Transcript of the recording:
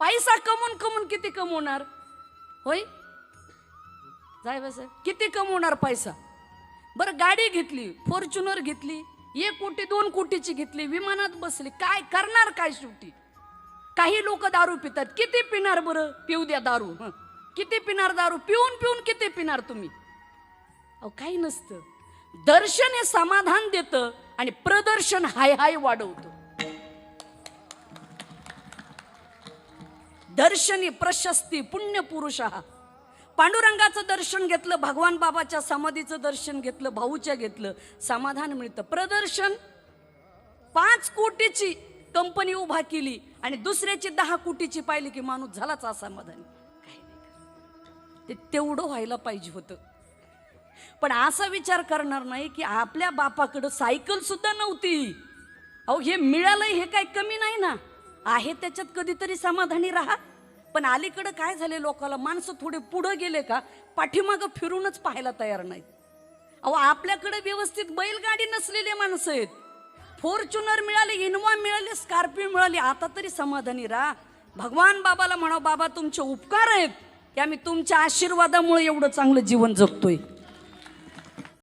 पैसा कमवून कमवून किती कमवणार? होय? जाय बस. किती कमवणार पैसा? बरं गाडी घेतली फॉर्च्युनर घेतली एक कोटी दोन कोटीची घेतली विमानात बसली काय करणार काय शेवटी? काही लोक दारू पितात. किती पिणार बरं? पिऊ द्या दारू. किती पिणार दारू? पिऊन पिऊन किती पिणार तुम्ही? अहो काही नसतं. दर्शन हे समाधान देतं आणि प्रदर्शन हाय हाय वाढवतं. दर्शनी प्रशस्ती पुण्य पुरुष हा पांडुरंगाचं दर्शन घेतलं भगवान बाबाच्या समाधीचं दर्शन घेतलं भाऊच्या घेतलं समाधान मिळतं. प्रदर्शन पाच कोटीची कंपनी उभा केली आणि दुसऱ्याची दहा कोटीची पाहिली की माणूस झालाच असमाधानी काही नाही. ते तेवढं व्हायला पाहिजे होतं. पण असा विचार करणार नाही की आपल्या बापाकडं सायकल सुद्धा नव्हती. अहो हे मिळालंय हे काय कमी नाही ना. आहे त्याच्यात कधीतरी समाधानी राहा. पण अलीकडं काय झाले लोकाला? माणसं थोडे पुढं गेले का? पाठीमागं फिरूनच पाहायला तयार नाहीत. अहो आपल्याकडे व्यवस्थित बैलगाडी नसलेले माणसं आहेत. फॉर्च्युनर मिळाले इनोवा मिळाले स्कॉर्पिओ मिळाली. आता तरी समाधानी राहा. भगवान बाबाला म्हणा बाबा तुमचे उपकार आहेत. की आम्ही तुमच्या आशीर्वादामुळे एवढं चांगलं जीवन जगतोय.